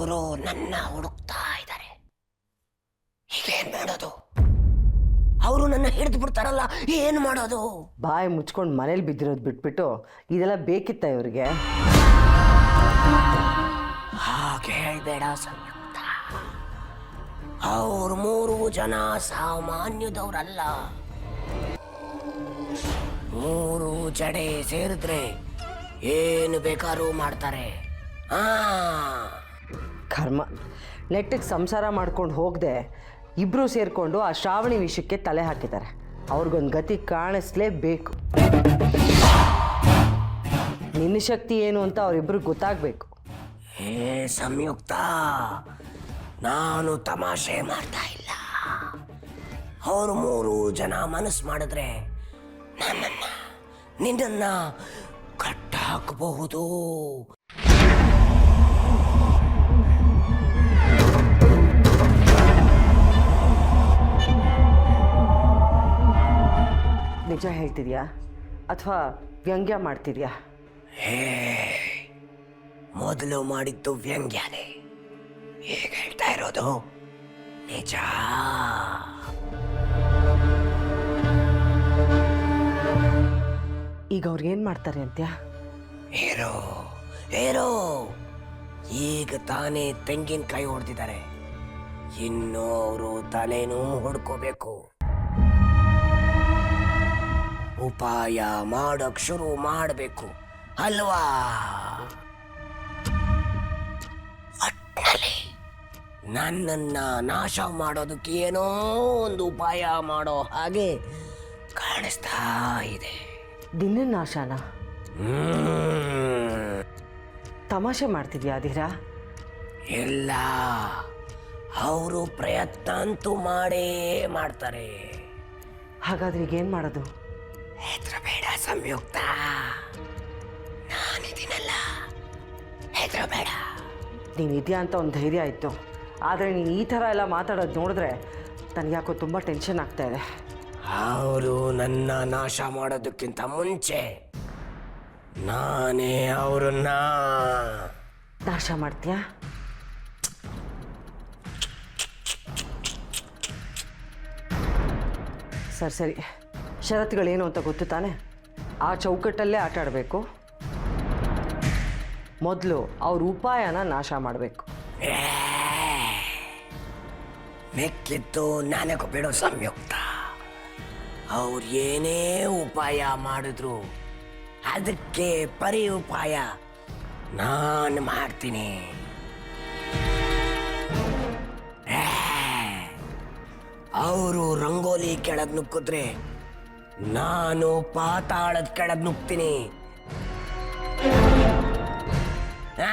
ಅವರು ನನ್ನ ಹುಡುಕ್ತಾ ಇದ್ದಾರೆ. ಈಗೇನ್ ಮಾಡೋದು? ಅವರು ನನ್ನ ಹಿಡಿದು ಬಿಡ್ತಾರಲ್ಲ ಏನ್ ಮಾಡೋದು? ಬಾಯಿ ಮುಚ್ಕೊಂಡು ಮನೇಲಿ ಬಿದ್ದಿರೋದು ಬಿಟ್ಬಿಟ್ಟು ಇದೆಲ್ಲ ಬೇಕಿತ್ತ ಇವ್ರಿಗೆ? ಹಾಗೆ ಹೇಳ್ಬೇಡ ಸಂಯುಕ್ತ. ಅವ್ರು ಮೂರು ಜನ ಸಾಮಾನ್ಯದವರಲ್ಲ. ಮೂರು ಜಡೆ ಸೇರಿದ್ರೆ ಏನು ಬೇಕಾದ್ರೂ ಮಾಡ್ತಾರೆ. ಆ. ಕರ್ಮ. ನೆಟ್ಟಿಗೆ ಸಂಸಾರ ಮಾಡ್ಕೊಂಡು ಹೋಗದೆ ಇಬ್ಬರು ಸೇರಿಕೊಂಡು ಆ ಶ್ರಾವಣಿ ವಿಷಯಕ್ಕೆ ತಲೆ ಹಾಕಿದ್ದಾರೆ ಅವ್ರಿಗೊಂದು ಗತಿ ಕಾಣಿಸ್ಲೇಬೇಕು. ನಿನ್ನ ಶಕ್ತಿ ಏನು ಅಂತ ಅವರಿಬ್ಬರು ಗೊತ್ತಾಗಬೇಕು. ಹೇ ಸಂಯುಕ್ತ, ನಾನು ತಮಾಷೆ ಮಾಡ್ತಾ ಇಲ್ಲ. ಅವರು ಮೂರು ಜನ ಮನಸ್ಸು ಮಾಡಿದ್ರೆ ನನ್ನನ್ನು, ನಿನ್ನನ್ನು ಕಟ್ಟಾಕಬಹುದು. ನಿಜ ಹೇಳ್ತಿದ್ಯಾ? ಅಥವಾ ವ್ಯಂಗ್ಯ ಮಾಡ್ತಿದ್ಯಾ? ಹೇ ಮೊದಲು ಮಾಡಿದ್ದು ವ್ಯಂಗ್ಯನೇ. ಈಗ ಹೇಳ್ತಾ ಇರೋದು? ನಿಜ. ಈಗ ಅವ್ರು ಏನು ಮಾಡ್ತಾರೆ ಅಂತ್ಯ? ಏರೋ ಏರೋ ಈಗ ತಾನೇ ತೆಂಗಿನಕಾಯಿ ಹೊಡೆದಿದ್ದಾರೆ ಇನ್ನು ಅವರು ತಲೆನೂ ಹೊಡ್ಕೋಬೇಕು. ಉಪಾಯ ಮಾಡೋಕ್ ಶುರು ಮಾಡಬೇಕು ಅಲ್ವಾ? ನನ್ನನ್ನ ನಾಶ ಮಾಡೋದಕ್ಕೆ ಏನೋ ಒಂದು ಉಪಾಯ ಮಾಡೋ ಹಾಗೆ ಕಾಣಿಸ್ತಾ ಇದೆ. ದಿನ ನಾಶನ? ತಮಾಷೆ ಮಾಡ್ತಿದ್ಯಾ ಅಧೀರಾ? ಇಲ್ಲ. ಅವರು ಪ್ರಯತ್ನ ಅಂತೂ ಮಾಡೇ ಮಾಡ್ತಾರೆ. ಹಾಗಾದ್ರೆ ಈಗ ಏನು ಮಾಡೋದು? ಹೆದರಬೇಡ ಸಂಯುಕ್ತ. ನಾನಿದ್ದೀನಲ್ಲ ಹೆದರಬೇಡ. ನೀನು ಇದೆಯಾ ಅಂತ ಒಂದು ಧೈರ್ಯ ಆಯಿತು ಆದರೆ ನೀನು ಈ ಥರ ಎಲ್ಲ ಮಾತಾಡೋದು ನೋಡಿದ್ರೆ ನನಗೆ ಯಾಕೋ ತುಂಬ ಟೆನ್ಷನ್ ಆಗ್ತಾ ಇದೆ. ಅವರು ನನ್ನ ನಾಶ ಮಾಡೋದಕ್ಕಿಂತ ಮುಂಚೆ ನಾನೇ ಅವರನ್ನ. ನಾಶ ಮಾಡ್ತೀಯಾ? ಸರಿ ಸರಿ. ಷರತ್ತುಗಳೇನು ಅಂತ ಗೊತ್ತು ತಾನೆ? ಆ ಚೌಕಟ್ಟಲ್ಲೇ ಆಟ ಆಡಬೇಕು. ಮೊದಲು ಅವ್ರ ಉಪಾಯನ ನಾಶ ಮಾಡಬೇಕು. ಮೆಕ್ಕಿತ್ತು ನಾನೇ ಬಿಡೋ ಸಂಯುಕ್ತ. ಅವ್ರು ಏನೇ ಉಪಾಯ ಮಾಡಿದ್ರು ಅದಕ್ಕೆ ಪರಿ ಉಪಾಯ ನಾನು ಮಾಡ್ತೀನಿ. ಅವರು ರಂಗೋಲಿ ಕೆಳಗೆ ನುಗ್ಗಿದ್ರೆ ನಾನು ಪಾತಾಳದ ಕೆಳಗ್ ನುಗ್ತೀನಿ ಆ!